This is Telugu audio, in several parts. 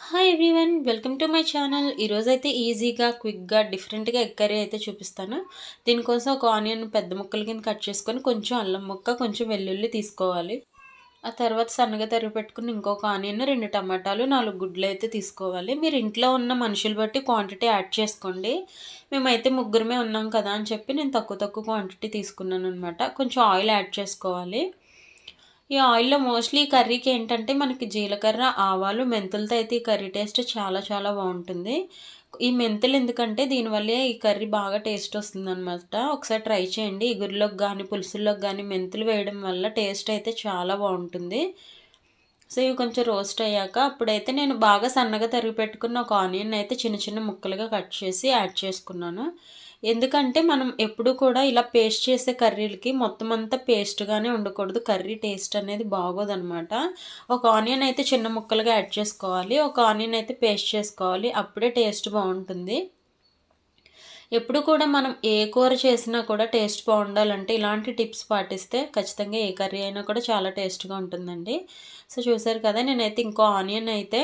Hi everyone welcome to my channel ఈరోజు అయితే ఈజీగా క్విక్గా డిఫరెంట్గా ఎగ్ కర్రీ అయితే చూపిస్తాను. దీనికోసం ఒక ఆనియన్ పెద్ద ముక్కల కింద కట్ చేసుకొని కొంచెం అల్లం ముక్క కొంచెం వెల్లుల్లి తీసుకోవాలి. ఆ తర్వాత సన్నగా తరిగి పెట్టుకుని ఇంకొక ఆనియన్ రెండు టమాటాలు నాలుగు గుడ్లు అయితే తీసుకోవాలి. మీరు ఇంట్లో ఉన్న మనుషులు బట్టి క్వాంటిటీ యాడ్ చేసుకోండి. మేమైతే ముగ్గురమే ఉన్నాం కదా అని చెప్పి నేను తక్కువ తక్కువ క్వాంటిటీ తీసుకున్నాను అనమాట కొంచెం ఆయిల్ యాడ్ చేసుకోవాలి. ఈ ఆయిల్లో మోస్ట్లీ కర్రీకి ఏంటంటే మనకి జీలకర్ర ఆవాలు మెంతులతో అయితే ఈ కర్రీ టేస్ట్ చాలా చాలా బాగుంటుంది. ఈ మెంతులు ఎందుకంటే దీనివల్లే ఈ కర్రీ బాగా టేస్ట్ వస్తుంది అనమాట ఒకసారి ట్రై చేయండి. ఇగురులోకి కానీ పులుసుల్లోకి కానీ మెంతులు వేయడం వల్ల టేస్ట్ అయితే చాలా బాగుంటుంది. సో ఇవి కొంచెం రోస్ట్ అయ్యాక అప్పుడైతే నేను బాగా సన్నగా తరిగి పెట్టుకున్న ఒక ఆనియన్ అయితే చిన్న చిన్న ముక్కలుగా కట్ చేసి యాడ్ చేసుకున్నాను. ఎందుకంటే మనం ఎప్పుడు కూడా ఇలా పేస్ట్ చేసే కర్రీలకి మొత్తం అంతా పేస్ట్గానే ఉండకూడదు. కర్రీ టేస్ట్ అనేది బాగోదనమాట ఒక ఆనియన్ అయితే చిన్న ముక్కలుగా యాడ్ చేసుకోవాలి. ఒక ఆనియన్ అయితే పేస్ట్ చేసుకోవాలి. అప్పుడే టేస్ట్ బాగుంటుంది. ఎప్పుడు కూడా మనం ఏ కూర చేసినా కూడా టేస్ట్ బాగుండాలంటే ఇలాంటి టిప్స్ పాటిస్తే ఖచ్చితంగా ఏ కర్రీ అయినా కూడా చాలా టేస్ట్గా ఉంటుందండి. సో చూసారు కదా నేనైతే ఇంకో ఆనియన్ అయితే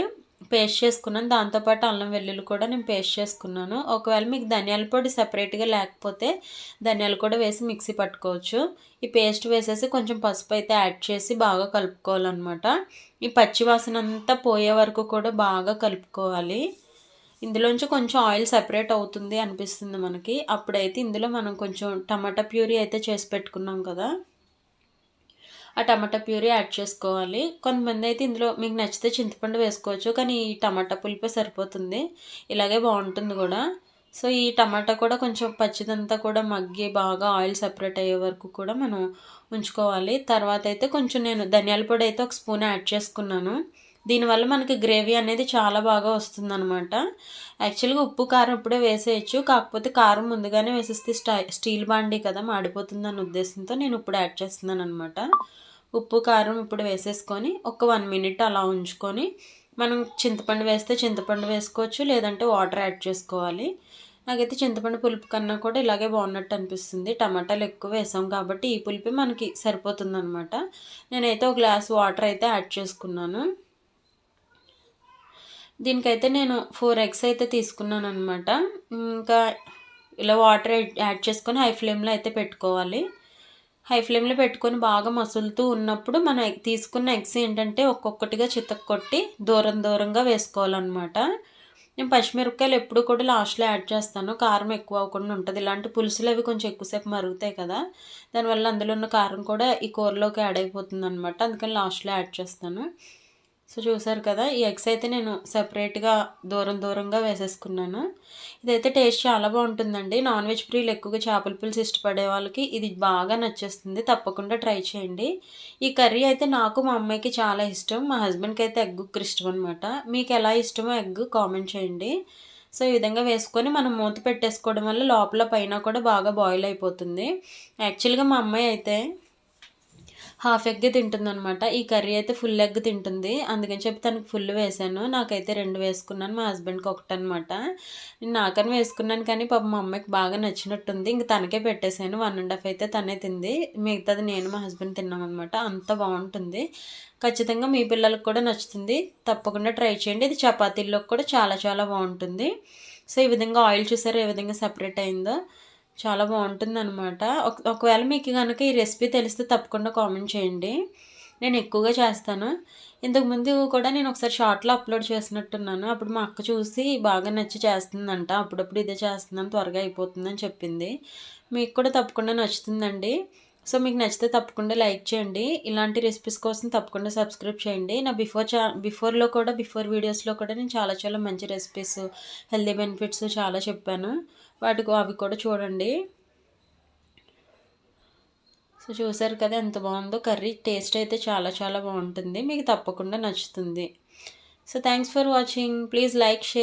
పేస్ట్ చేసుకున్నాను. దాంతోపాటు అల్లం వెల్లుల్లి కూడా నేను పేస్ట్ చేసుకున్నాను. ఒకవేళ మీకు ధనియాల పొడి సపరేట్గా లేకపోతే ధనియాలు కూడా వేసి మిక్సీ పట్టుకోవచ్చు. ఈ పేస్ట్ వేసేసి కొంచెం పసుపు అయితే యాడ్ చేసి బాగా కలుపుకోవాలన్నమాట. ఈ పచ్చివాసన అంతా పోయే వరకు కూడా బాగా కలుపుకోవాలి. ఇందులోంచి కొంచెం ఆయిల్ సెపరేట్ అవుతుంది అనిపిస్తుంది మనకి. అప్పుడైతే ఇందులో మనం కొంచెం టమాటా ప్యూరీ అయితే చేసి పెట్టుకున్నాం కదా. ఆ టమాటా ప్యూరీ యాడ్ చేసుకోవాలి. కొంతమంది అయితే ఇందులో మీకు నచ్చితే చింతపండు వేసుకోవచ్చు కానీ ఈ టమాటా పులిపే సరిపోతుంది. ఇలాగే బాగుంటుంది కూడా. సో ఈ టమాటా కూడా కొంచెం పచ్చిదంతా కూడా మగ్గి బాగా ఆయిల్ సపరేట్ అయ్యే వరకు కూడా మనం ఉంచుకోవాలి. తర్వాత అయితే కొంచెం నేను ధనియాల పొడి అయితే ఒక స్పూన్ యాడ్ చేసుకున్నాను. దీనివల్ల మనకి గ్రేవీ అనేది చాలా బాగా వస్తుందనమాట యాక్చువల్గా ఉప్పు కారం ఇప్పుడే వేసేయచ్చు. కాకపోతే కారం ముందుగానే వేసేస్తే స్టీల్ బాండీ కదా మాడిపోతుంది అన్న ఉద్దేశంతో నేను ఇప్పుడు యాడ్ చేస్తున్నాను అనమాట ఉప్పు కారం ఇప్పుడు వేసేసుకొని ఒక వన్ మినిట్ అలా ఉంచుకొని మనం చింతపండు వేస్తే చింతపండు వేసుకోవచ్చు లేదంటే వాటర్ యాడ్ చేసుకోవాలి. నాకైతే చింతపండు పులుపు కన్నా కూడా ఇలాగే బాగున్నట్టు అనిపిస్తుంది. టమాటాలు ఎక్కువ వేసాం కాబట్టి ఈ పులుపు మనకి సరిపోతుంది అనమాట నేనైతే ఒక గ్లాస్ వాటర్ అయితే యాడ్ చేసుకున్నాను. దీనికైతే నేను ఫోర్ ఎగ్స్ అయితే తీసుకున్నాను అనమాట ఇంకా ఇలా వాటర్ యాడ్ చేసుకొని హై ఫ్లేమ్లో అయితే పెట్టుకోవాలి. హై ఫ్లేమ్లో పెట్టుకొని బాగా మసులుతూ ఉన్నప్పుడు మనం తీసుకున్న ఎగ్స్ ఏంటంటే ఒక్కొక్కటిగా చితక్ కొట్టి దూరం దూరంగా వేసుకోవాలన్నమాట. నేను పచ్చిమిరపకాయలు ఎప్పుడు కూడా లాస్ట్లో యాడ్ చేస్తాను. కారం ఎక్కువ అవ్వకుండా ఉంటుంది. ఇలాంటి పులుసులు అవి కొంచెం ఎక్కువసేపు మరుగుతాయి కదా. దానివల్ల అందులో ఉన్న కారం కూడా ఈ కూరలోకి యాడ్ అయిపోతుంది అనమాట అందుకని లాస్ట్లో యాడ్ చేస్తాను. సో చూసారు కదా ఈ ఎగ్స్ అయితే నేను సపరేట్గా దూరం దూరంగా వేసేసుకున్నాను. ఇదైతే టేస్ట్ చాలా బాగుంటుందండి. నాన్ వెజ్ ప్రియులు ఎక్కువగా చేపల పులుసు ఇష్టపడే వాళ్ళకి ఇది బాగా నచ్చేస్తుంది. తప్పకుండా ట్రై చేయండి. ఈ కర్రీ అయితే నాకు మా అమ్మాయికి చాలా ఇష్టం. మా హస్బెండ్కి అయితే ఎగ్ ఇష్టం అనమాట మీకు ఎలా ఇష్టమో ఎగ్ కామెంట్ చేయండి. సో ఈ విధంగా వేసుకొని మనం మూత పెట్టేసుకోవడం వల్ల లోపల పైన కూడా బాగా బాయిల్ అయిపోతుంది. యాక్చువల్గా మా అమ్మాయి అయితే హాఫ్ ఎగ్ తింటుందనమాట ఈ కర్రీ అయితే ఫుల్ ఎగ్ తింటుంది. అందుకని చెప్పి తనకు ఫుల్ వేసాను. నాకైతే రెండు వేసుకున్నాను. మా హస్బెండ్కి ఒకటి అనమాట నాకని వేసుకున్నాను కానీ పాప మా అమ్మాయికి బాగా నచ్చినట్టుంది. ఇంక తనకే పెట్టేశాను వన్ అండ్ హాఫ్ అయితే తనే తింది. మిగతాది నేను మా హస్బెండ్ తిన్నామన్నమాట. అంత బాగుంటుంది. ఖచ్చితంగా మీ పిల్లలకు కూడా నచ్చుతుంది. తప్పకుండా ట్రై చేయండి. ఇది చపాతీల్లో కూడా చాలా చాలా బాగుంటుంది. సో ఈ విధంగా ఆయిల్ చూసారు? ఏ విధంగా సపరేట్ అయిందో. చాలా బాగుంటుంది అనమాట ఒకవేళ మీకు కనుక ఈ రెసిపీ తెలిస్తే తప్పకుండా కామెంట్ చేయండి. నేను ఎక్కువగా చేస్తాను. ఇంతకుముందు కూడా నేను ఒకసారి షార్ట్లో అప్లోడ్ చేసినట్టున్నాను. అప్పుడు మా అక్క చూసి బాగా నచ్చి చేస్తుందంట. అప్పుడప్పుడు ఇదే చేస్తుందని త్వరగా అయిపోతుందని చెప్పింది. మీకు కూడా తప్పకుండా నచ్చుతుందండి. సో మీకు నచ్చితే తప్పకుండా లైక్ చేయండి. ఇలాంటి రెసిపీస్ కోసం తప్పకుండా సబ్స్క్రైబ్ చేయండి. నా బిఫోర్ చా బిఫోర్లో కూడా బిఫోర్ వీడియోస్లో కూడా నేను చాలా చాలా మంచి రెసిపీస్ హెల్దీ బెనిఫిట్స్ చాలా చెప్పాను. వాటికి అవి కూడా చూడండి. సో చూసారు కదా ఎంత బాగుందో. కర్రీ టేస్ట్ అయితే చాలా చాలా బాగుంటుంది. మీకు తప్పకుండా నచ్చుతుంది. So thanks for watching. Please like share